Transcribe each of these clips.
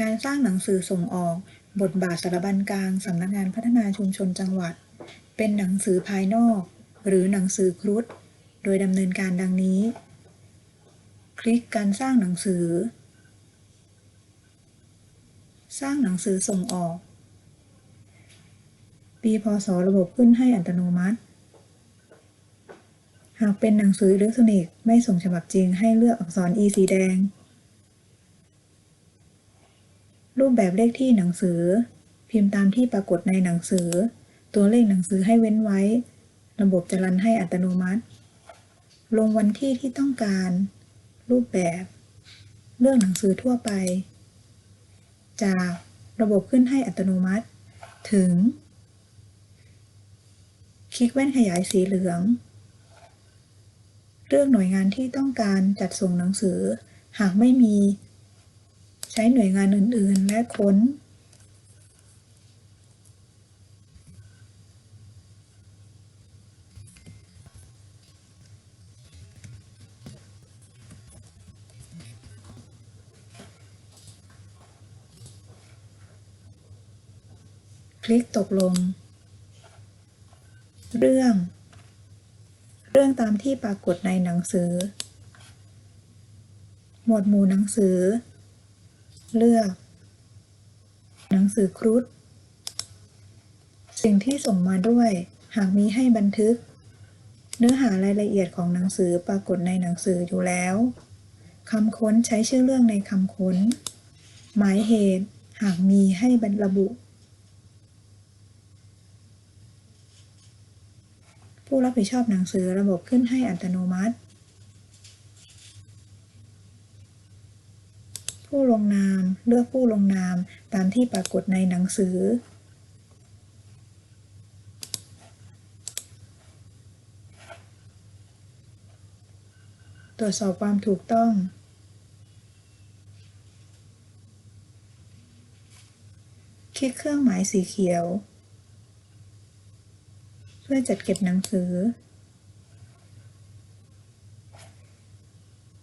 การสร้างหนังสือส่งออก บทบาทสถาบันกลางสำนักงานพัฒนาชุมชนจังหวัด เป็นหนังสือภายนอก หรือหนังสือครุฑโดยดำเนินการดังนี้ คลิกการสร้างหนังสือ สร้างหนังสือส่งออก ปีพศระบบขึ้นให้อัตโนมัติ หากเป็นหนังสืออิเล็กทรอนิกส์ไม่ส่งฉบับจริงให้เลือกอักษร E สีแดง รูปแบบเลขที่หนังสือ พิมพ์ตามที่ปรากฏในหนังสือ ตัวเลขหนังสือให้เว้นไว้ ระบบจะรันให้อัตโนมัติ ลงวันที่ที่ต้องการ รูปแบบ เลือกหนังสือทั่วไป จากระบบขึ้นให้อัตโนมัติ ถึง คลิกแว่นขยายสีเหลือง เลือกหน่วยงานที่ต้องการจัดส่งหนังสือ หากไม่มี ใช้หน่วยงานอื่น ๆ และค้น คลิกตกลง เรื่อง เรื่องตามที่ปรากฏในหนังสือ หมวดหมู่หนังสือ เลือก หนังสือครุฑสิ่งที่ส่งมาด้วย หากมีให้บันทึก เนื้อหารายละเอียดของหนังสือปรากฏในหนังสืออยู่แล้วคำค้นใช้ชื่อเรื่องในคำค้น หมายเหตุ หากมีให้บรรบุ ผู้รับผิดชอบหนังสือระบบขึ้นให้อัตโนมัติ ผู้ลงนาม เลือกผู้ลงนามตามที่ปรากฏในหนังสือ ตรวจสอบความถูกต้อง คลิกเครื่องหมายสีเขียว เพื่อจัดเก็บหนังสือ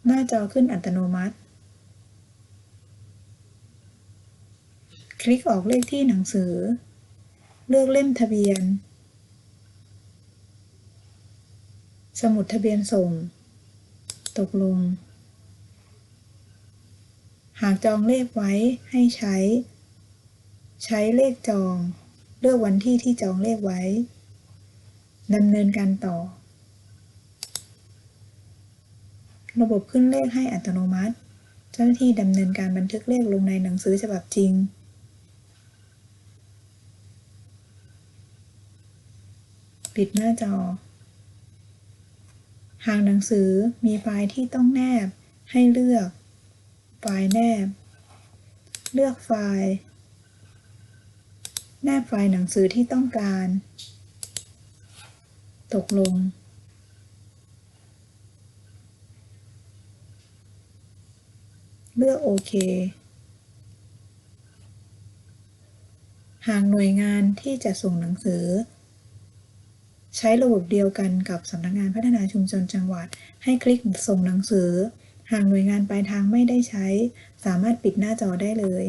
หน้าจอขึ้นอัตโนมัติ คลิกออกเลขที่หนังสือ เลือกเล่มทะเบียน สมุดทะเบียนส่ง ตกลง หากจองเลขไว้ให้ใช้ ใช้เลขจอง เลือกวันที่ที่จองเลขไว้ดำเนินการต่อ ระบบขึ้นเลขให้อัตโนมัติ เจ้าหน้าที่ดำเนินการบันทึกเลขลงในหนังสือฉบับจริง ปิดหน้าจอ หากหนังสือมีไฟล์ที่ต้องแนบ ให้เลือก ไฟล์แนบ เลือกไฟล์ แนบไฟล์หนังสือที่ต้องการ ตกลงเลือกโอเค หากหน่วยงานที่จะส่งหนังสือ ใช้ระบบเดียวกันกับสำนักงานพัฒนาชุมชนจังหวัด ให้คลิกส่งหนังสือ หากหน่วยงานปลายทางไม่ได้ใช้ สามารถปิดหน้าจอได้เลย